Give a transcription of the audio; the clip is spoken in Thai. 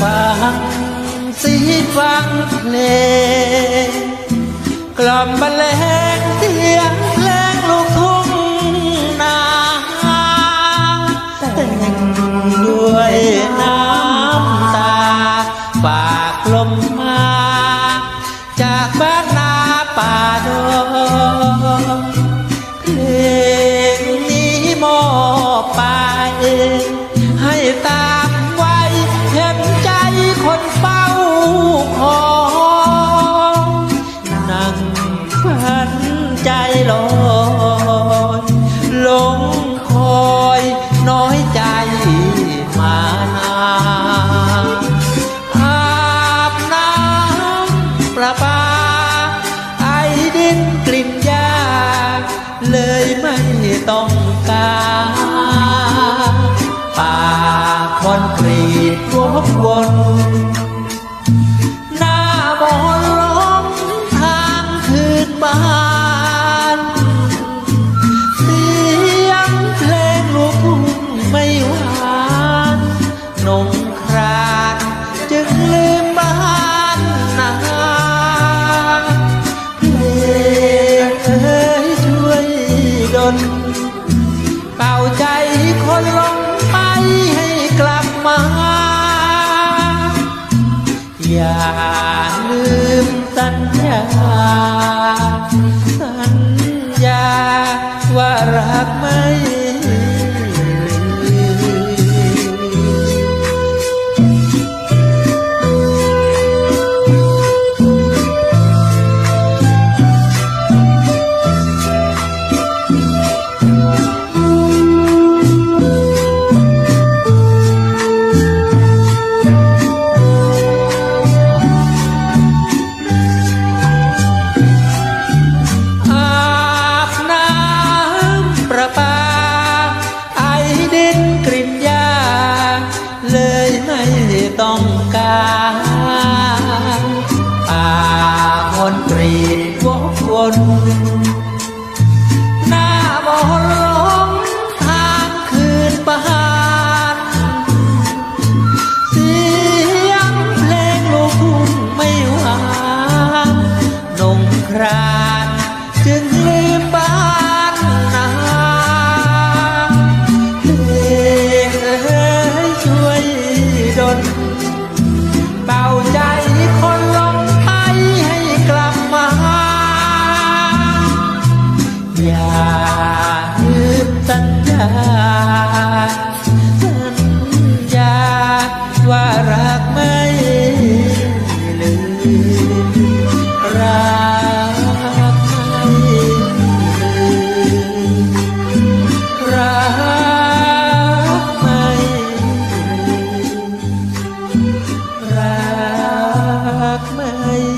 ฟังเสียงฟังเพลงกล่อมบรรเลง ด้วยน้ำตา ฝากลมมา จากบ้านนาป่าดงเพลงนี้มอบไป ให้ตามไว้เห็นใจคนเฝ้าคอยนั่งฝันใจลอยหลงคอ ประปา ไอดินกลิ่นยา เลยไม่ต้องการป่าคอนกรีตวกวน น เป่าใจคนลงไปให้กลับมา อย่าลืมสัญญา ต้องการป่าคนกรีดวกวนหน้ามนต์ลงทางคืนบ้านเสียงเพลงลูกทุ่งไม่หวานนงครา ไม่